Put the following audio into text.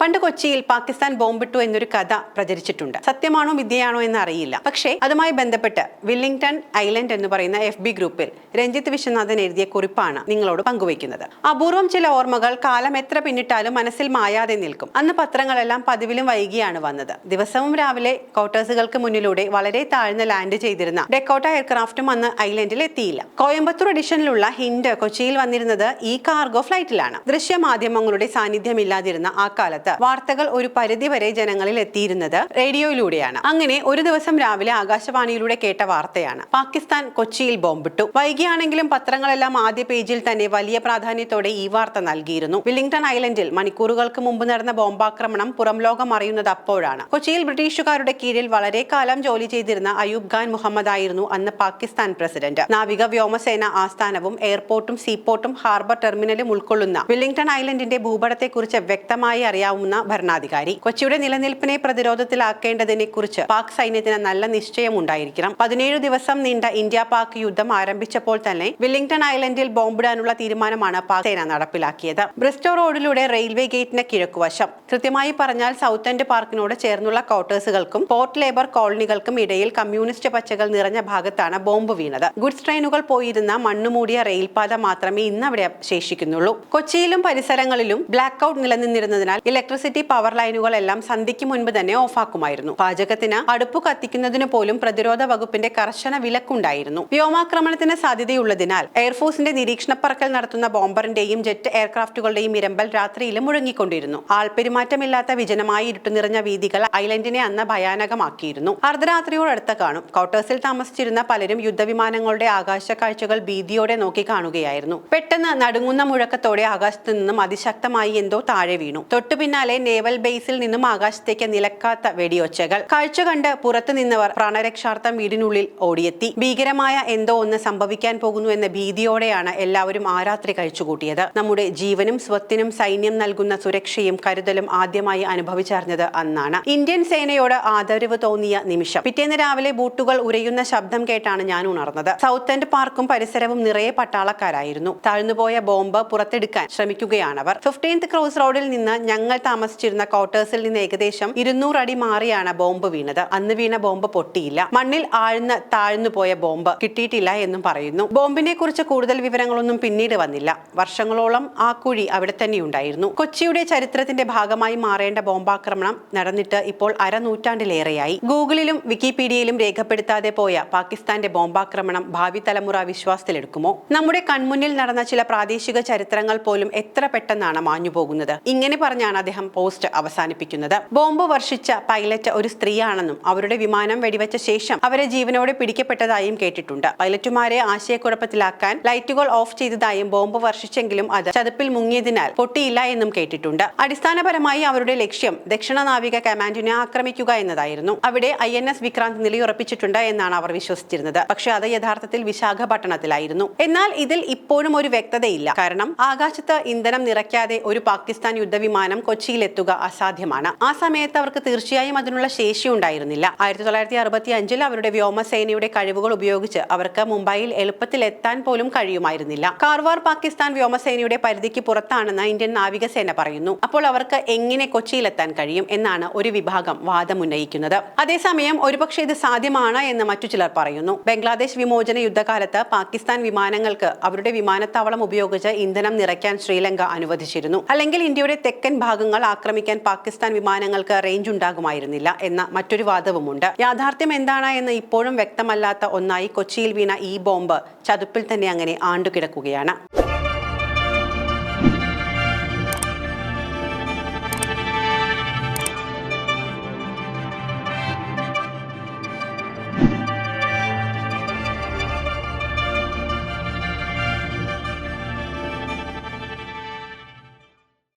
പണ്ട് കൊച്ചിയിൽ പാകിസ്ഥാൻ ബോംബിട്ടു എന്നൊരു കഥ പ്രചരിച്ചിട്ടുണ്ട്. സത്യമാണോ വിദ്യയാണോ എന്ന് അറിയില്ല. പക്ഷേ അതുമായി ബന്ധപ്പെട്ട് വില്ലിംഗ്ടൺ ഐലൻഡ് എന്ന് പറയുന്ന എഫ് ബി ഗ്രൂപ്പിൽ രഞ്ജിത്ത് വിശ്വനാഥൻ എഴുതിയ കുറിപ്പാണ് നിങ്ങളോട് പങ്കുവയ്ക്കുന്നത്. അപൂർവം ചില ഓർമ്മകൾ കാലം എത്ര പിന്നിട്ടാലും മനസ്സിൽ മായാതെ നിൽക്കും. അന്ന് പത്രങ്ങളെല്ലാം പതിവിലും വൈകിയാണ് വന്നത്. ദിവസവും രാവിലെ ക്വാർട്ടേഴ്സുകൾക്ക് മുന്നിലൂടെ വളരെ താഴ്ന്ന ലാൻഡ് ചെയ്തിരുന്ന ഡെക്കോട്ട എയർക്രാഫ്റ്റും അന്ന് ഐലൻഡിൽ എത്തിയില്ല. കോയമ്പത്തൂർ എഡിഷനിലുള്ള ഹിൻഡ് കൊച്ചിയിൽ വന്നിരുന്നത് ഈ കാർഗോ ഫ്ലൈറ്റിലാണ്. ദൃശ്യമാധ്യമങ്ങളുടെ സാന്നിധ്യമില്ലാതിരുന്ന ആ കാലത്ത് വാർത്തകൾ ഒരു പരിധിവരെ ജനങ്ങളിൽ എത്തിയിരുന്നത് റേഡിയോയിലൂടെയാണ്. അങ്ങനെ ഒരു ദിവസം രാവിലെ ആകാശവാണിയിലൂടെ കേട്ട വാർത്തയാണ്. പാകിസ്ഥാൻ കൊച്ചിയിൽ ബോംബിട്ടു. വൈകിയാണെങ്കിലും പത്രങ്ങളെല്ലാം ആദ്യ പേജിൽ തന്നെ വലിയ പ്രാധാന്യത്തോടെ ഈ വാർത്ത നൽകിയിരുന്നു. വില്ലിംഗ്ടൺ ഐലൻഡിൽ മണിക്കൂറുകൾക്ക് മുമ്പ് നടന്ന ബോംബാക്രമണം പുറം ലോകം അറിയുന്നത് അപ്പോഴാണ്. കൊച്ചിയിൽ ബ്രിട്ടീഷുകാരുടെ കീഴിൽ വളരെ കാലം ജോലി ചെയ്തിരുന്ന അയൂബ് ഖാൻ മുഹമ്മദ് ആയിരുന്നു അന്ന് പാകിസ്ഥാൻ പ്രസിഡന്റ്. നാവിക വ്യോമസേന ആസ്ഥാനവും എയർപോർട്ടും സീപോർട്ടും ഹാർബർ ടെർമിനലും ഉൾക്കൊള്ളുന്ന വില്ലിംഗ്ടൺ ഐലൻഡിന്റെ ഭൂപടത്തെക്കുറിച്ച് വ്യക്തമായി അറിയാവുന്ന ഭരണാധികാരി. കൊച്ചിയുടെ നിലനിൽപ്പിനെ പ്രതിരോധത്തിലാക്കേണ്ടതിനെ കുറിച്ച് പാക് സൈന്യത്തിന് നല്ല നിശ്ചയം ഉണ്ടായിരിക്കണം. പതിനേഴ് ദിവസം നീണ്ട ഇന്ത്യ പാക് യുദ്ധം ആരംഭിച്ചപ്പോൾ തന്നെ വില്ലിംഗ്ടൺ ഐലൻഡിൽ ബോംബിടാനുള്ള തീരുമാനമാണ് പാക് സേന നടപ്പിലാക്കിയത്. ബ്രിസ്റ്റോ റോഡിലൂടെ റെയിൽവേ ഗേറ്റിന് കിഴക്കുവശം. കൃത്യമായി പറഞ്ഞാൽ സൗത്ത് എൻഡ് പാർക്കിനോട് ചേർന്നുള്ള ക്വാർട്ടേഴ്സുകൾക്കും പോർട്ട് ലേബർ കോളനികൾക്കും ഇടയിൽ കമ്മ്യൂണിസ്റ്റ് പച്ചകൾ നിറഞ്ഞ ഭാഗത്താണ് ബോംബ് വീണത്. ഗുഡ്സ് ട്രെയിനുകൾ പോയിരുന്ന മണ്ണുമൂടിയ റെയിൽപാത മാത്രമേ ഇന്ന് അവിടെ ശേഷിക്കുന്നുള്ളൂ കൊച്ചിയിലും പരിസരങ്ങളിലും ബ്ലാക്ക് ഔട്ട് നിലനിന്നിരുന്നതിനാൽ ഇലക്ട്രിസിറ്റി പവർ ലൈനുകളെല്ലാം സന്ധ്യയ്ക്ക് മുൻപ് തന്നെ ഓഫാക്കുമായിരുന്നു. പാചകത്തിന് അടുപ്പ് കത്തിക്കുന്നതിന് പോലും പ്രതിരോധ വകുപ്പിന്റെ കർശന വിലക്കുണ്ടായിരുന്നു. വ്യോമാക്രമണത്തിന് സാധ്യതയുള്ളതിനാൽ എയർഫോഴ്സിന്റെ നിരീക്ഷണ പറക്കൽ നടത്തുന്ന ബോംബറിന്റെയും ജെറ്റ് എയർക്രാഫ്റ്റുകളുടെയും ഇരമ്പൽ രാത്രിയിലും മുഴങ്ങിക്കൊണ്ടിരുന്നു. ആൾപെരുമാറ്റമില്ലാത്ത വിജനമായി ഇരുട്ടു നിറഞ്ഞ വീതികൾ ഐലൻഡിനെ അന്ന് ഭയാനകമാക്കിയിരുന്നു. അർദ്ധരാത്രിയോടടുത്ത് കാണും. ക്വാർട്ടേഴ്സിൽ താമസിച്ചിരുന്ന പലരും യുദ്ധവിമാനങ്ങളുടെ ആകാശ കാഴ്ചകൾ ഭീതിയോടെ നോക്കി കാണുകയായിരുന്നു. പെട്ടെന്ന് നടുങ്ങുന്ന മുഴക്കത്തോടെ ആകാശത്ത് നിന്നും അതിശക്തമായി എന്തോ താഴെ വീണു. തൊട്ടു പിന്നാലെ നേവൽ ബേസിൽ നിന്നും ആകാശത്തേക്ക് നിലക്കാത്ത വെടിയൊച്ചകൾ. കാഴ്ച കണ്ട് പുറത്തു നിന്നവർ പ്രാണരക്ഷാർത്ഥം വീടിനുള്ളിൽ ഓടിയെത്തി. ഭീകരമായ എന്തോ ഒന്ന് സംഭവിക്കാൻ പോകുന്നു എന്ന ഭീതിയോടെയാണ് എല്ലാവരും ആരാത്രി രാത്രി കഴിച്ചുകൂട്ടിയത്. നമ്മുടെ ജീവനും സ്വത്തിനും സൈന്യം നൽകുന്ന സുരക്ഷയും കരുതലും ആദ്യമായി അനുഭവിച്ചറിഞ്ഞത് അന്നാണ്. ഇന്ത്യൻ സേനയോട് ആദരവ് തോന്നിയ നിമിഷം. പിറ്റേന്ന് രാവിലെ ബൂട്ടുകൾ ഉരയുന്ന ശബ്ദം കേട്ടാണ് ഞാൻ ഉണർന്നത്. സൗത്ത് ആൻഡ് പാർക്കും പരിസരവും നിറയെ പട്ടാളക്കാരായിരുന്നു. താഴ്ന്നുപോയ ബോംബ് പുറത്തെടുക്കാൻ ശ്രമിക്കുകയാണവർ. ഫിഫ്റ്റീൻത് ക്രോസ് റോഡിൽ നിന്ന് ഞങ്ങൾ താമസിച്ചിരുന്ന ക്വാർട്ടേഴ്സിൽ നിന്ന് ഏകദേശം ഇരുന്നൂറ് അടി മാറിയാണ് ബോംബ് വീണത്. അന്ന് വീണ ബോംബ് പൊട്ടിയില്ല. മണ്ണിൽ ആഴ്ന്ന് താഴ്ന്നു പോയ ബോംബ് കിട്ടിയിട്ടില്ല എന്നും പറയുന്നു. ബോംബിനെ കുറിച്ച് കൂടുതൽ വിവരങ്ങളൊന്നും പിന്നീട് വന്നില്ല. വർഷങ്ങളോളം ആ കുഴി അവിടെ തന്നെ ഉണ്ടായിരുന്നു. കൊച്ചിയുടെ ചരിത്രത്തിന്റെ ഭാഗമായി മാറേണ്ട ബോംബാക്രമണം നടന്നിട്ട് ഇപ്പോൾ അരനൂറ്റാണ്ടിലേറെയായി. ഗൂഗിളിലും വിക്കിപീഡിയയിലും രേഖപ്പെടുത്താതെ പോയ പാകിസ്ഥാന്റെ ബോംബാക്രമണം ഭാവി തലമുറ വിശ്വാസത്തിലെടുക്കുമോ? നമ്മുടെ കൺമുന്നിൽ നടന്ന ചില പ്രാദേശിക ചരിത്രങ്ങൾ പോലും എത്ര പെട്ടെന്നാണ് മാഞ്ഞു പോകുന്നത് ഇങ്ങനെ പറഞ്ഞാണ് അദ്ദേഹം പോസ്റ്റ് അവസാനിപ്പിക്കുന്നത്. ബോംബ് വർഷിച്ച പൈലറ്റ് ഒരു സ്ത്രീയാണെന്നും അവരുടെ വിമാനം വെടിവെച്ച ശേഷം അവരെ ജീവനോടെ പിടിക്കപ്പെട്ടതായും കേട്ടിട്ടുണ്ട്. പൈലറ്റുമാരെ ആശയക്കുഴപ്പത്തിലാക്കാൻ ലൈറ്റുകൾ ഓഫ് ചെയ്തതായും ബോംബ് വർഷിച്ചെങ്കിലും അത് ചതുപ്പിൽ മുങ്ങിയതിനാൽ പൊട്ടിയില്ല എന്നും കേട്ടിട്ടുണ്ട്. അടിസ്ഥാനപരമായി അവരുടെ ലക്ഷ്യം ദക്ഷിണ നാവിക കമാൻഡിനെ ആക്രമിക്കുക എന്നതായിരുന്നു. അവിടെ ഐ എൻ എസ് വിക്രാന്ത് നിലയുറപ്പിച്ചിട്ടുണ്ട് എന്നാണ് അവർ വിശ്വസിച്ചിരുന്നത്. പക്ഷേ അത് യഥാർത്ഥത്തിൽ വിശാഖപട്ടണത്തിലായിരുന്നു. എന്നാൽ ഇതിൽ ഇപ്പോഴും ഒരു വ്യക്തതയില്ല. കാരണം ആകാശത്ത് ഇന്ധനം നിറയ്ക്കാതെ ഒരു പാകിസ്ഥാൻ യുദ്ധവിമാനം കൊച്ചിയിലെത്തുക അസാധ്യമാണ്. ആ സമയത്ത് അവർക്ക് തീർച്ചയായും അതിനുള്ള ശേഷി ഉണ്ടായിരുന്നില്ല. ആയിരത്തി തൊള്ളായിരത്തി അറുപത്തി അഞ്ചിൽ അവരുടെ വ്യോമസേനയുടെ കഴിവുകൾ ഉപയോഗിച്ച് അവർക്ക് മുംബൈയിൽ എളുപ്പത്തിൽ എത്താൻ പോലും കഴിയുമായിരുന്നില്ല. കാർവാർ പാകിസ്ഥാൻ വ്യോമസേനയുടെ പരിധിക്ക് പുറത്താണെന്ന് ഇന്ത്യൻ നാവികസേന പറയുന്നു. അപ്പോൾ അവർക്ക് എങ്ങനെ കൊച്ചിയിലെത്താൻ കഴിയും എന്നാണ് ഒരു വിഭാഗം വാദമുന്നയിക്കുന്നത് അതേസമയം ഒരുപക്ഷെ ഇത് സാധ്യമാണ് എന്ന് മറ്റു ചിലർ പറയുന്നു. ബംഗ്ലാദേശ് വിമോചന യുദ്ധകാലത്ത് പാകിസ്ഥാൻ വിമാനങ്ങൾക്ക് അവരുടെ വിമാനത്താവളം ഉപയോഗിച്ച് ഇന്ധനം നിറയ്ക്കാൻ ശ്രീലങ്ക അനുവദിച്ചിരുന്നു. അല്ലെങ്കിൽ ഇന്ത്യയുടെ തെക്കൻ ഭാഗങ്ങൾ ആക്രമിക്കാൻ പാകിസ്ഥാൻ വിമാനങ്ങൾക്ക് റേഞ്ച് ഉണ്ടാകുമായിരുന്നില്ല എന്ന മറ്റൊരു വാദവുമുണ്ട്. യാഥാർത്ഥ്യം എന്താണ് എന്ന് ഇപ്പോഴും വ്യക്തമല്ലാത്ത ഒന്നായി കൊച്ചിയിൽ വീണ ഈ ബോംബ് ചതുപ്പിൽ തന്നെ അങ്ങനെ ആണ്ടുകിടക്കുകയാണ്.